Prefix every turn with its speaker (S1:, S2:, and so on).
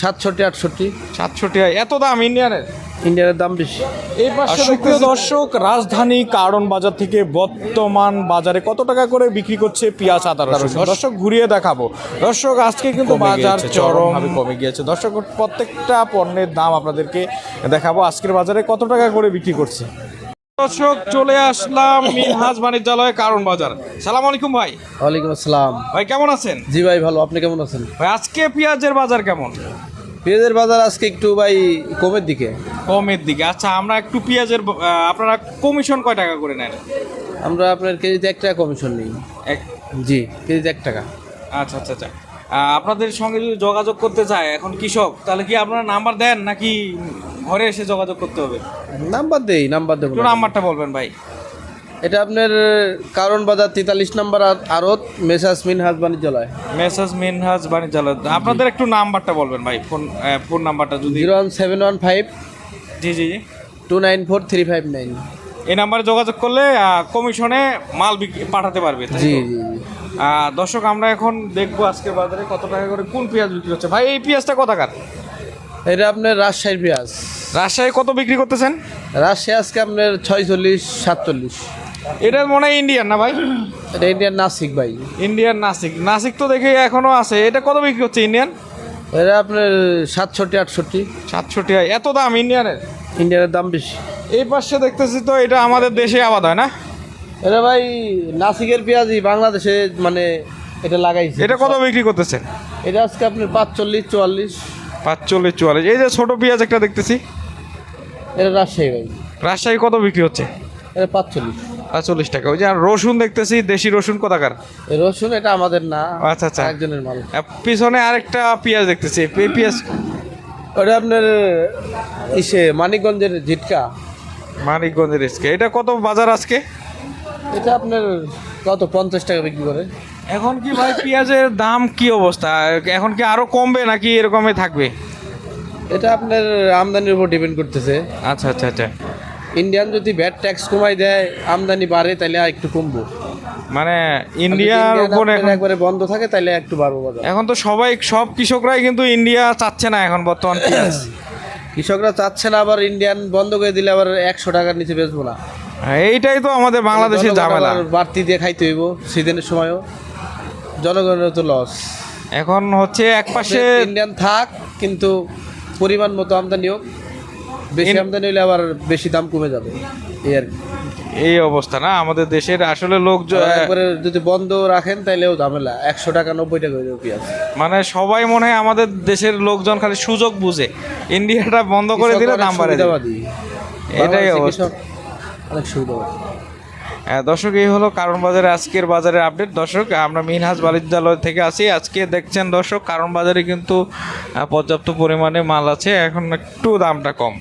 S1: সাতষট্টি আটষট্টি।
S2: সাতষট্টি এত দাম ইন্ডিয়ানের?
S1: ইন্ডিয়ানের দাম বেশি।
S2: এই পাশে সুপ্রিয় দর্শক রাজধানী কারণ বাজার থেকে বর্তমান বাজারে কত টাকা করে বিক্রি করছে পেঁয়াজ আদা রসুন? দর্শক ঘুরিয়ে দেখাবো। দর্শক আজকে কিন্তু বাজার চরম কমে গিয়েছে। দর্শক প্রত্যেকটা পণ্যের দাম আপনাদেরকে দেখাবো। আজকের বাজারে কত টাকা করে বিক্রি করছে? দর্শক চলে আসলাম মিনহাজ বাণিজ্যালয় কারণ বাজার। সালাম আলাইকুম ভাই।
S1: ওয়ালাইকুম আসসালাম।
S2: ভাই কেমন আছেন?
S1: জি ভাই ভালো। আপনি কেমন আছেন?
S2: ভাই আজকে পেঁয়াজের বাজার কেমন?
S1: পেঁয়াজের বাজার আজকে একটু ভাই কমের দিকে।
S2: কমের দিকে। আচ্ছা আমরা একটু পেঁয়াজের আপনারা কমিশন কয় টাকা করে নেন?
S1: আমরা আপনার কেজিতে এক টাকা কমিশন নিই।
S2: এক
S1: জি কেজিতে এক টাকা।
S2: আচ্ছা আচ্ছা আচ্ছা। আপনাদের সঙ্গে যদি যোগাযোগ করতে চায় এখন কৃষক তাহলে কি আপনারা নাম্বার দেন নাকি ঘরে এসে যোগাযোগ করতে হবে?
S1: নাম্বার দেই নাম্বার দেবো
S2: একটু নাম্বারটা বলবেন ভাই।
S1: এটা আপনার কারণ বাজার তেতাল্লিশ নাম্বার আরত মেসাস মিনহাজ বাণিজ্যালয়।
S2: মেসেজ মিনহাজ বাণিজ্যালয়। আপনাদের একটু নাম্বারটা বলবেন ভাই ফোন আহ, ফোন নাম্বারটা যদি
S1: zero one seven one five
S2: জি জি জি।
S1: Two nine four three five nine.
S2: এই নাম্বারে যোগাযোগ করলে আহ, কমিশনে মাল বিক্রি- পাঠাতে পারবে তাই তো?
S1: জি জি জি।
S2: দর্শক আমরা এখন দেখব আজকে বাজারে কত টাকা করে কোন পেঁয়াজ বিক্রি হচ্ছে। ভাই এই পেঁয়াজটা কত কার?
S1: এটা আপনার রাজশাহীর পেঁয়াজ।
S2: রাজশাহী কত বিক্রি করতেছেন?
S1: রাজশাহী আজকে আপনার ছয়চল্লিশ সাতচল্লিশ।
S2: এটা মনে হয় ইন্ডিয়ান না ভাই?
S1: এটা ইন্ডিয়ান নাসিক ভাই।
S2: ইন্ডিয়ান নাসিক। নাসিক তো দেখে এখনও আছে। এটা কত বিক্রি হচ্ছে ইন্ডিয়ান
S1: এটা আপনার সাতষট্টি আটষট্টি।
S2: সাতষট্টি এত দাম ইন্ডিয়ানের
S1: ইন্ডিয়ানের দাম বেশি।
S2: এই পাশে দেখতেছি তো এটা আমাদের দেশে আবাদ হয় না?
S1: এটা ভাই নাসিকের পেঁয়াজই বাংলাদেশে মানে এটা লাগাইছে।
S2: এটা কত বিক্রি করতেছেন?
S1: এটা আজকে আপনার পাঁচচল্লিশ চুয়াল্লিশ।
S2: পাঁচচল্লিশ চুয়াল্লিশ। এই যে ছোট পেঁয়াজ একটা দেখতেছি।
S1: এটা রাজশাহী ভাই।
S2: রাজশাহী কত বিক্রি হচ্ছে?
S1: এটা পাঁচচল্লিশ।
S2: চল্লিশ টাকা। ওই যে আর রসুন দেখতেছি দেশি রসুন কোথাকার?
S1: এই রসুন এটা আমাদের না
S2: আচ্ছা, আচ্ছা।
S1: একজনের মাল।
S2: পিছনে আরেকটা পেঁয়াজ দেখতেছি পেঁয়াজ
S1: ওটা আপনার ইসে মানিকগঞ্জের ঝিটকা।
S2: মানিকগঞ্জের এসকে এটা কত বাজার আজকে?
S1: এটা আপনার কত পঞ্চাশ টাকা বিক্রি করে?
S2: এখন কি ভাই পেঁয়াজের দাম কি অবস্থা? এখন কি আরও কমবে নাকি এরকমই থাকবে?
S1: এটা আপনার আমদানির উপর ডিপেন্ড করতেছে।
S2: আচ্ছা আচ্ছা আচ্ছা।
S1: ইন্ডিয়ান যদি ভ্যাট ট্যাক্স কমাই দেয় আমদানি বাড়ে তাহলে আর একটু কমবো।
S2: মানে ইন্ডিয়ার উপর
S1: একবারে বন্ধ থাকে তাহলে একটু বাড়বো
S2: এখন তো সবাই সব কৃষকরাই কিন্তু ইন্ডিয়া চাচ্ছে না এখন বর্তমান
S1: কৃষকরা চাচ্ছে না আবার ইন্ডিয়ান বন্ধ করে দিলে আবার একশো টাকার নিচে বেচবো না।
S2: এইটাই তো আমাদের বাংলাদেশের ঝামেলা।
S1: বাড়তি দিয়ে খাইতে হইব সিজনের সময়ও। জনগণের তো লস
S2: এখন হচ্ছে এক পাশে
S1: ইন্ডিয়ান থাক কিন্তু পরিমাণ মতো আমদানি হোক বেশি আমদানি হলে আবার বেশি দাম কমে যাবে। এই আর কি।
S2: এই অবস্থা না আমাদের দেশের আসলে লোক
S1: একবারে যদি বন্ধ রাখেন তাহলেও ঝামেলা। একশো টাকা নব্বই টাকা হয়ে পেঁয়াজ
S2: মানে সবাই মনে হয় আমাদের দেশের লোকজন খালি সুযোগ বুঝে। ইন্ডিয়াটা বন্ধ করে দিলে দাম বাড়ে। এটাই অবস্থা।
S1: অনেক সুবিধা
S2: হ্যাঁ, দর্শক এই হলো কারণ বাজারে আজকের বাজারের আপডেট। দর্শক আমরা মিনহাজ বাণিজ্যালয় থেকে আছি। আজকে দেখছেন দর্শক কারণ বাজারে কিন্তু পর্যাপ্ত পরিমাণে মাল আছে। এখন একটু দামটা কম।